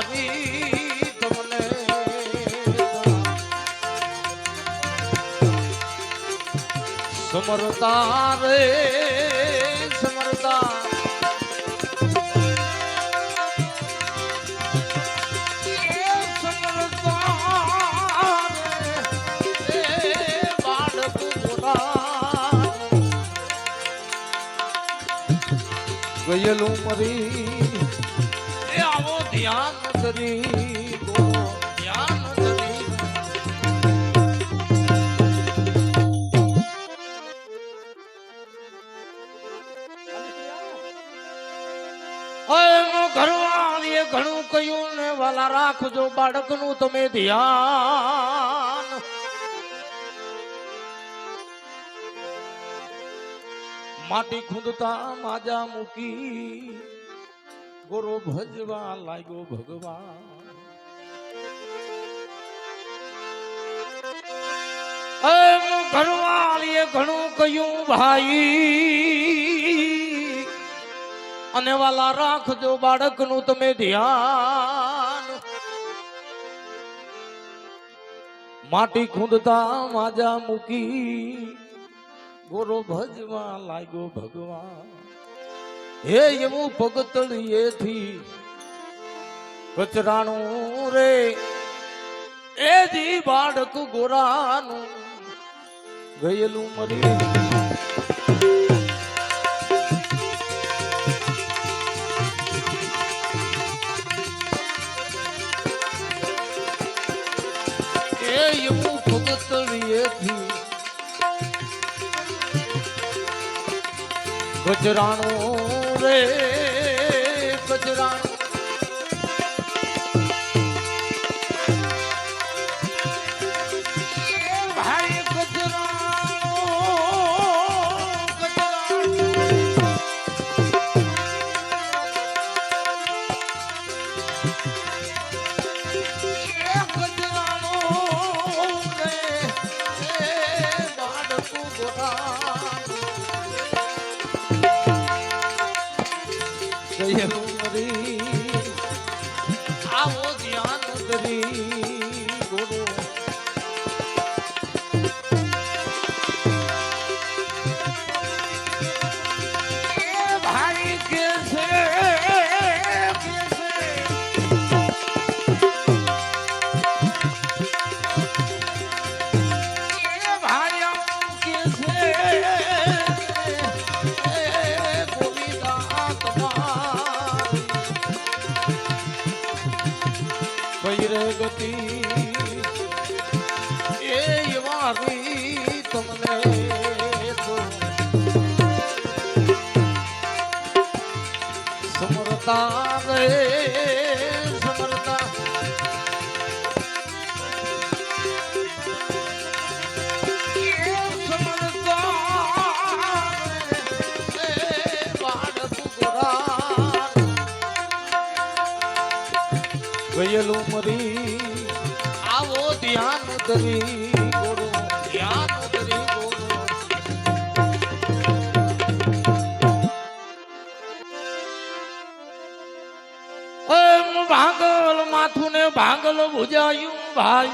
યવાની તમને. સમરતા રે સમરતા. મોરા ગયેલું મરી આવો ધ્યાન ઘરવાળીએ ઘણું કહ્યું ને વાલા રાખજો બાળકનું તમે ધ્યાન માટી ખૂંદતા માજા મૂકી ગોરો ભજવા લાગ્યો ભગવાન. ઘરવાળીએ ઘણું કહ્યું, ભાઈ, અને વાલા રાખજો બાળકનું તમે ધ્યાન. માટી ખૂંદતા માજા મૂકી ગોરો ભજવા લાગ્યો ભગવાન. હે એવું પગતળીએથી કચરાણું રે. એ જી બાળક ગોરાનું ગયેલું મરી. એ એવું પગતળીએથી ગજરાણું રે ગજરાણું કઈ કરી ગોરો ધ્યાન કરી ગોરો એમ ભાંગલ માથું ને ભાંગલ ભુજાયું ભાઈ.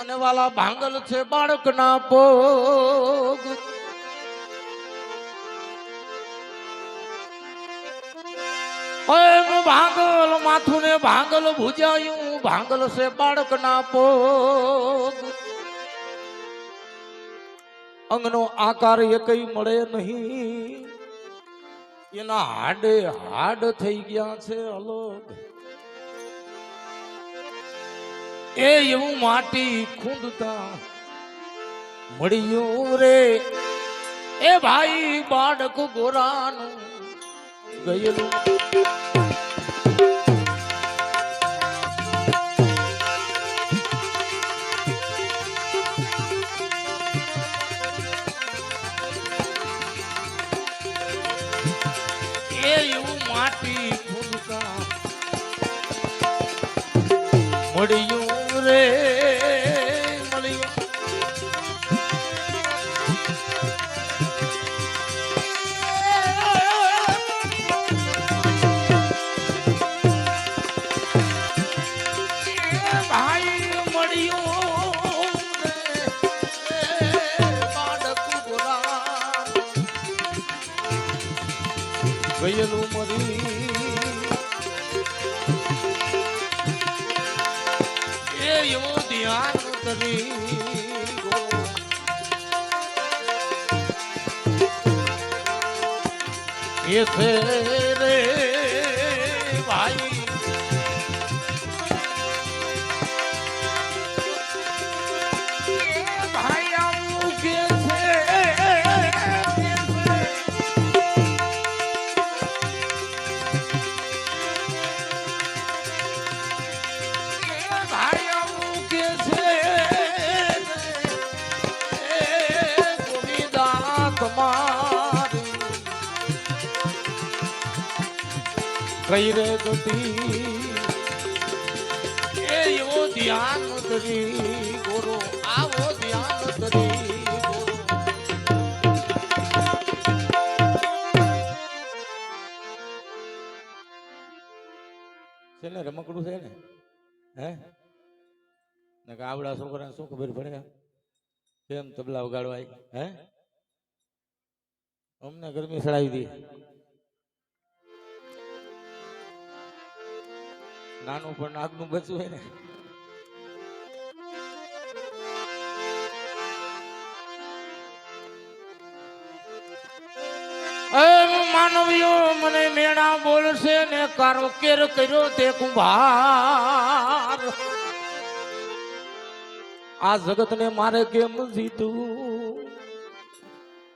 અને વાલા ભાંગલ છે બાળકના પગ એમ ભાંગલ માથું ને ભાંગલ ભુજાયું, ભાંગલ છે બાળકના પોગ અંગનો આકાર એકઈ મળે નહીં. એના હાડે હાડ થઈ ગયા છે અલોક એ એવું માટી ખૂંદતા મળ્યું રે. એ ભાઈ બાળક ગોરાનું ગયેલું. મળ્યું રે. કરી. એ છે કઈ રે ગતિ એ એવો ધ્યાન ધરી ગોરો, આવો ધ્યાન ધરી છે રમકડું છે ને? હે? ને આવડા છોકરાને શું ખબર પડે કેમ તબલા વગાડવાય હે? અમને ગરમી સડાવી દી. નાનું પણ નાગનું બચવું હોય ને. માનવીઓ, મને મેણા બોલશે ને કારો કેર કર્યો તે કુંભાર. આ જગત ને મારે કેમ જીતું?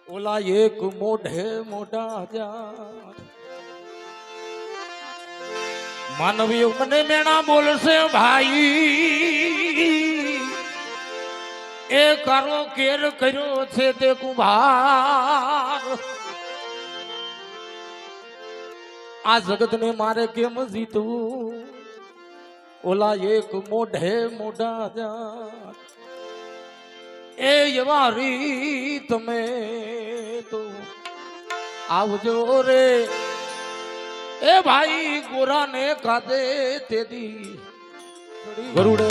ઓલા એક મોઢે મોઢા હજાર. માનવીઓ મને મેણા બોલશે ભાઈ. એ કારો કેર કર્યો છે તે કુંભાર. આ જગત ને મારે કેમ જીતવું? ઓલા એક મોઢે મોઢા જા એ એવા રી તમે તો આવજો રે. એ ભાઈ ગોરાને કાદે તેદી. ગરુડે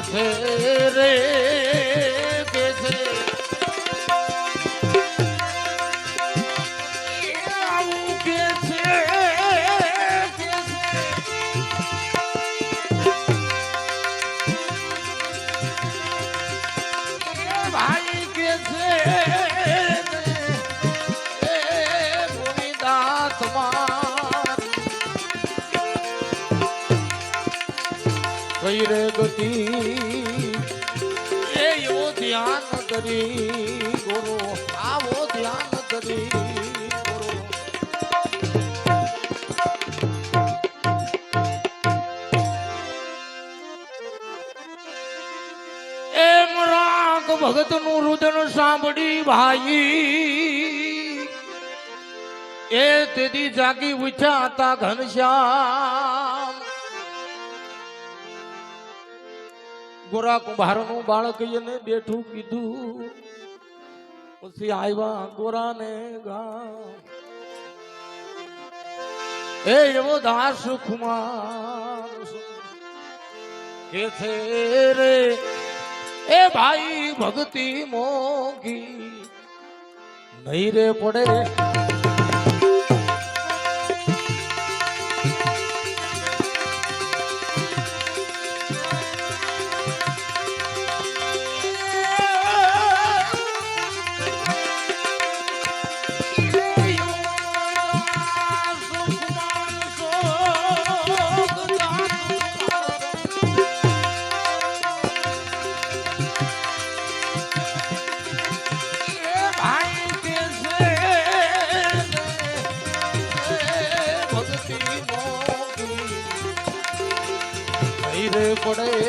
છે રે છે ભાઈ કે છે એ ગોવિંદા કઈ રે ગતિ એ એવો ધ્યાન કરી, ગુરુ, આવો ધ્યાન કરી ભગતનું રુદન સાંભળી ભાઈ. એ તેથી જાગી ઉઠ્યા હતા ગોરા કુંભારનું બાળક એને બેઠું કીધું. પછી આવ્યા ગોરા ને ગામ એ એવો દાસ કુમાર કે છે રે, એ ભાઈ ભક્તિ મોગી નહીં રે પડે પડે